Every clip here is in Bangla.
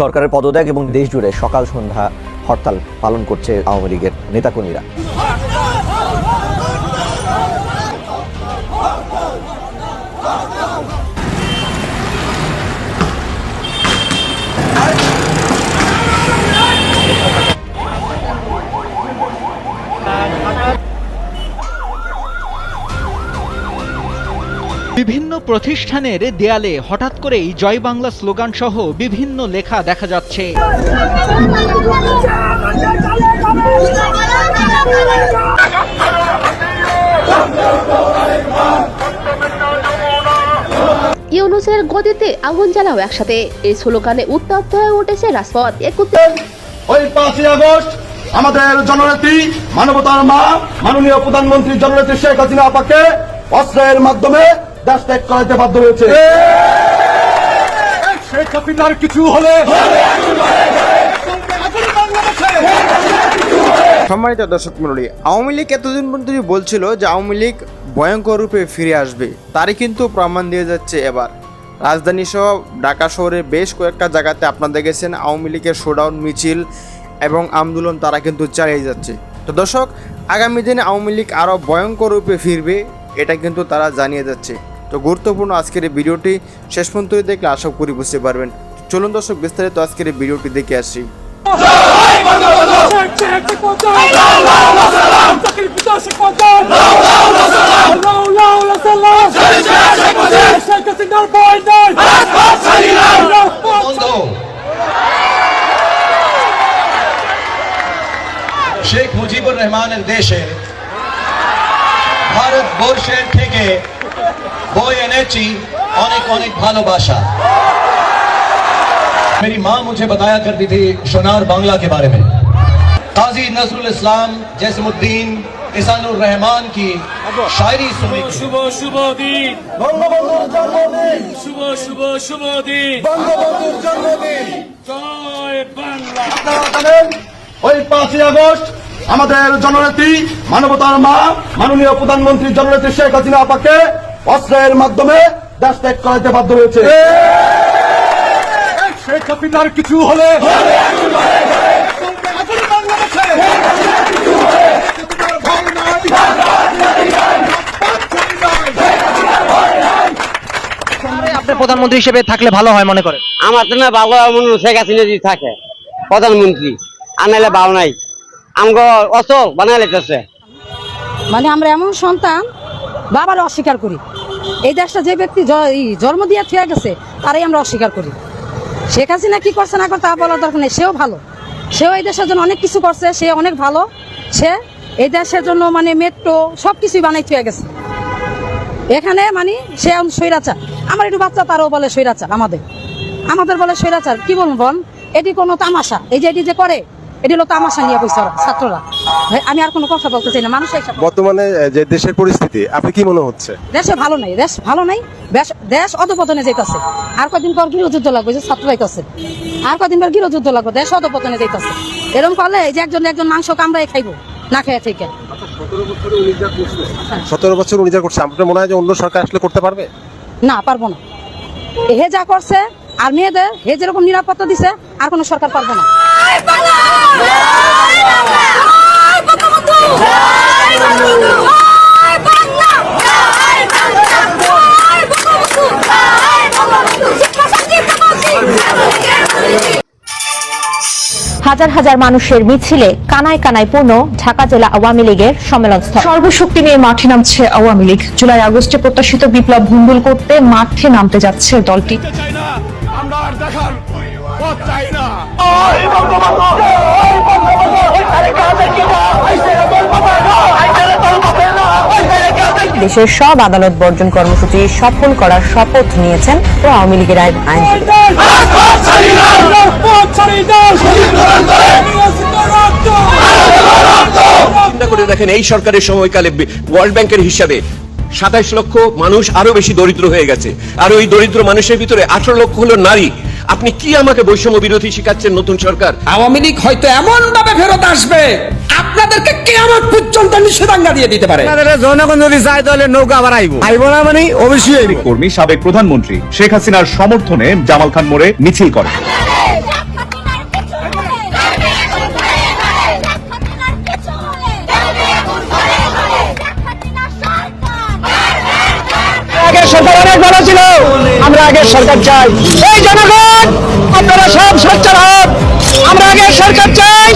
সরকারের পদত্যাগ এবং দেশ জুড়ে সকাল সন্ধ্যা হরতাল পালন করছে আওয়ামী লীগের নেতাকর্মীরা। প্রতিষ্ঠানের দেয়ালে হঠাৎ করেই জয় বাংলা স্লোগান সহ বিভিন্ন লেখা দেখা যাচ্ছে। ইউনুসের গদিতে আগুন জ্বালাও একসাথে। এই স্লোগানে উত্তপ্ত হয়ে উঠেছে রাজপথ। একত্রে ওই পাঁচই আগস্ট আমাদের জননেত্রী মানবতার মা মাননীয় প্রধানমন্ত্রী জননেত্রী শেখ হাসিনা আপাকে অস্ত্রের মাধ্যমে দেশ ত্যাগ করাইতে বাধ্য হয়েছে। শেখ হাসিনার কিছু হলে সম্মানিত দর্শক মন্ডলী আওয়ামী লীগ এতদিন পর্যন্ত বলছিল যে আওয়ামী লীগ ভয়ঙ্কর রূপে ফিরে আসবে তারই কিন্তু প্রমাণ দিয়ে যাচ্ছে এবার। রাজধানী সহ ঢাকা শহরের বেশ কয়েকটা জায়গাতে আপনারা দেখেছেন আওয়ামী লীগের শোডাউন মিছিল এবং আন্দোলন তারা কিন্তু চালিয়ে যাচ্ছে। তো দর্শক আগামী দিনে আওয়ামী লীগ আরও ভয়ঙ্কর রূপে ফিরবে এটা কিন্তু তারা জানিয়ে যাচ্ছে। তো গুরুত্বপূর্ণ আজকের এই ভিডিওটি শেষ পর্যন্ত দেখলে আশা করি বুঝতে পারবেন। চলুন দর্শক, বিস্তারিত আজকের এই ভিডিওটি দেখে আসি। শেখ মুজিবুর রহমানের দেশে ভারতবর্ষের থেকে বই এনেছি অনেক অনেক ভালোবাসা मेरी माँ मुझे बताया करती थी सोनार बांग्ला के बारे में काजी नजरुल इस्लाम जैसमुद्दीन इसानुर रहमान की शायरी सुनी थी। শুভ শুভ দিন বঙ্গবন্ধুর জন্মদিন শুভ শুভ শুভ দিন বঙ্গবন্ধুর জন্মদিন জয় বাংলা আপনারা জানেন ওই পাঁচই আগস্ট আমাদের জননেত্রী মানবতার মা মাননীয় প্রধানমন্ত্রী জননেত্রী শেখ হাসিনা আপাকে অস্ত্রের মাধ্যমে দেশ ত্যাগ করাইতে বাধ্য হয়েছে। শেখ হাসিনার কিছু হলে আপনি প্রধানমন্ত্রী হিসেবে থাকলে ভালো হয় মনে করেন। আমার তো না বাবা মনে শেখ হাসিনা যদি থাকে প্রধানমন্ত্রী আনাইলে বাউ নাই। আমগো অশোক বানাইলে মানে আমরা এমন সন্তান বাবার অস্বীকার করি। এই দেশটা যে ব্যক্তি জন্ম দিয়ে থুয়ে গেছে, তারাই আমরা অস্বীকার করি। শেখ হাসিনা কি করছে না করছে তা বলার দরকার নেই, সেও ভালো। সেও এই দেশের জন্য অনেক কিছু করছে, সে অনেক ভালো। সে এই দেশের জন্য মানে মেট্রো সব কিছুই বানাই থুয়ে গেছে। এখানে মানে সে এখন স্বৈরাচার। আমার একটু বাচ্চা, তারও বলে স্বৈরাচার আমাদের। আমাদের বলে স্বৈরাচার। কি বলব বল? এটি কোনো তামাশা। এই যে এটি যে করে এটি হলো তামাশা নিয়ে বসে ছাত্ররা। ভাই, আমি আর কোনো কথা বলতে চাই না মানুষ বর্তমানে যে দেশের পরিস্থিতি আপনি কি মনে হচ্ছে? দেশে ভালো নাই দেশ ভালো নাই দেশ অধপতনে যাইতেছে। আর কদিন পর গৃহযুদ্ধ লাগবে যে আর কদিন পর গৃহযুদ্ধ লাগবে দেশ অধপতনে যাইতেছে। এরকম করলে এই যে একজন একজন মাংস কামড়াই খাইবো না খেয়ে থেকে। সতেরো বছর উনি যা করছে আপনার মনে হয় যে অন্য সরকার আসলে করতে পারবে? না পারব না। হে যা করছে আর মেয়েদের হে যেরকম নিরাপত্তা দিছে আর কোনো সরকার পারব না। হাজার হাজার মানুষের মিছিলে কানায় কানায় পূর্ণ ঢাকা জেলা আওয়ামী লীগের সম্মেলন স্থল সর্বশক্তি নিয়ে মাঠে নামছে আওয়ামী লীগ। জুলাই আগস্টে প্রত্যাশিত বিপ্লব ভুন্ডুল করতে মাঠে নামতে যাচ্ছে দলটি। আমরা আর দেখার পথ চাই না। দেশের সব আদালত বর্জন কর্মসূচি সফল করার শপথ নিয়েছেন ও আওয়ামী লীগের আইন চিন্তা করে দেখেন এই সরকারের সময়কালে ওয়ার্ল্ড ব্যাংকের হিসাবে সাতাইশ লক্ষ মানুষ আরও বেশি দরিদ্র হয়ে গেছে। আর ওই দরিদ্র মানুষের ভিতরে আঠারো লক্ষ হলো নারী। আপনি কি আমাকে বৈষম্য বিরোধী শিখাচ্ছেন নতুন সরকার? আওয়ামী লীগ হয়তো এমন ভাবে ফেরত আসবে আপনাদেরকে কেমন পর্যন্ত নিষেধাজ্ঞা দিয়ে দিতে পারে। জনগণ যদি চায় তাহলে নৌকা আবার আইবো আইবো না মানে অবশ্যই কর্মী সাবেক প্রধানমন্ত্রী শেখ হাসিনার সমর্থনে জামাল খান মোড়ে মিছিল করে সরকার অনেক ভালো ছিল। আমরা আগে সরকার চাই। এই জনগণ আপনারা সব সোচ্চার হন আমরা আগে সরকার চাই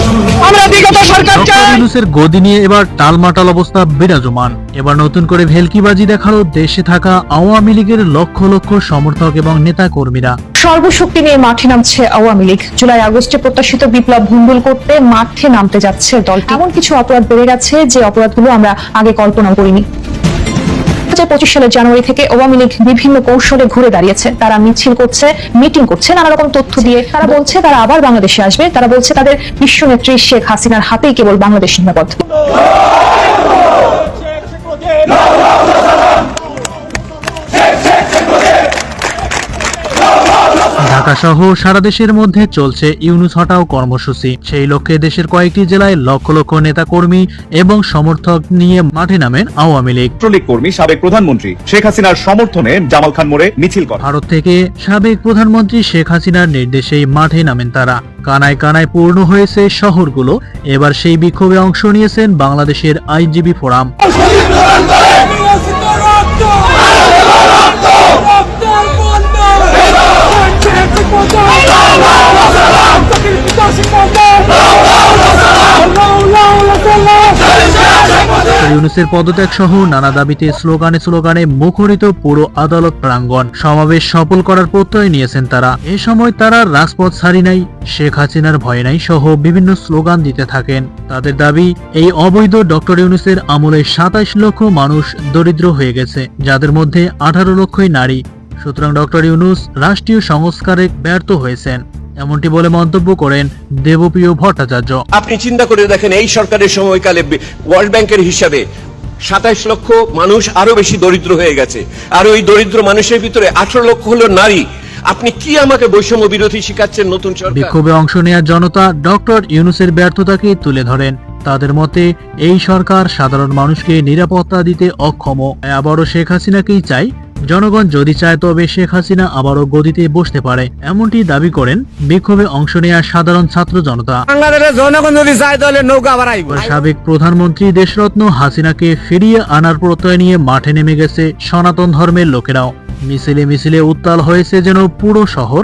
আমরা বিগত সরকার চাই। ইউনুসের গদি নিয়ে এবার টালমাটাল অবস্থা বিরাজমান। এবার নতুন করে ভেলকিবাজি দেখাল দেশে থাকা আওয়ামী লীগের লক্ষ লক্ষ সমর্থক এবং নেতা কর্মীরা সর্বশক্তি নিয়ে মাঠে নামছে আওয়ামী লীগ। জুলাই আগস্টে প্রত্যাশিত বিপ্লব ভুন্ডুল করতে মাঠে নামতে যাচ্ছে দলটি। এমন কিছু অপরাধ বেড়ে গেছে যে অপরাধগুলো আমরা আগে কল্পনা করিনি। সালের জানুয়ারি থেকে আওয়ামী লীগ বিভিন্ন কৌশলে ঘুরে দাঁড়িয়েছে। তারা মিছিল করছে, মিটিং করছে, নানা রকম তথ্য দিয়ে। তারা বলছে, তারা আবার বাংলাদেশে আসবে। তারা বলছে, তাদের বিশ্ব নেত্রী শেখ হাসিনার হাতেই কেবল বাংলাদেশ নিরাপদ ঢাকা সহ সারা দেশের মধ্যে চলছে ইউনুস হটাও কর্মসূচি। সেই লক্ষ্যে দেশের কয়েকটি জেলায় লক্ষ লক্ষ নেতা কর্মী এবং সমর্থক নিয়ে মাঠে নামেন আওয়ামী লীগ। ছাত্রলীগ কর্মী সাবেক প্রধানমন্ত্রী শেখ হাসিনার সমর্থনে জামাল খান মোড়ে মিছিল করে। ভারত থেকে সাবেক প্রধানমন্ত্রী শেখ হাসিনার নির্দেশেই মাঠে নামেন তারা। কানায় কানায় পূর্ণ হয়েছে শহরগুলো। এবার সেই বিক্ষোভে অংশ নিয়েছেন বাংলাদেশের আইনজীবী ফোরাম। ইউনুসের পদত্যাগ সহ নানা দাবিতে স্লোগানে স্লোগানে মুখরিত পুরো আদালত প্রাঙ্গণ। সমাবেশ সফল করার প্রত্যয় নিয়েছেন তারা। এ সময় তারা রাজপথ ছাড়ি নাই, শেখ হাসিনার ভয় নাই সহ বিভিন্ন স্লোগান দিতে থাকেন। তাদের দাবি, এই অবৈধ ডক্টর ইউনুসের আমলে সাতাইশ লক্ষ মানুষ দরিদ্র হয়ে গেছে, যাদের মধ্যে আঠারো লক্ষই নারী। সুতরাং ডক্টর ইউনুস রাষ্ট্রীয় সংস্কারে ব্যর্থ হয়েছেন এমনটি বলে মন্তব্য করেন দেবপ্রিয় ভট্টাচার্য। আপনি চিন্তা করে দেখেন এই সরকারের সময়কালে ওয়ার্ল্ড ব্যাংকের হিসাবে সাতাইশ লক্ষ মানুষ আরও বেশি দরিদ্র হয়ে গেছে। আর ওই দরিদ্র মানুষের ভিতরে আঠারো লক্ষ হলো নারী। আপনি কি আমাকে বৈষম্য বিরোধী শিখাচ্ছেন নতুন সরকার? বিক্ষোভে অংশ নেওয়া জনতা ডক্টর ইউনুসের ব্যর্থতাকে তুলে ধরেন। তাদের মতে এই সরকার সাধারণ মানুষকে নিরাপত্তা দিতে অক্ষম। আবারও শেখ হাসিনাকেই চাই জনগণ যদি চায় তবে শেখ হাসিনা আবারও গদিতে বসতে পারে এমনটি দাবি করেন বিক্ষোভে অংশ নেওয়া সাধারণ ছাত্র জনতা। জনগণ যদি চায় তাহলে নৌকা আবার আইব এবার সাবেক প্রধানমন্ত্রী দেশরত্ন হাসিনাকে ফিরিয়ে আনার প্রত্যয় নিয়ে মাঠে নেমে গেছে সনাতন ধর্মের লোকেরাও। মিছিলে মিছিলে উত্তাল হয়েছে যেন পুরো শহর।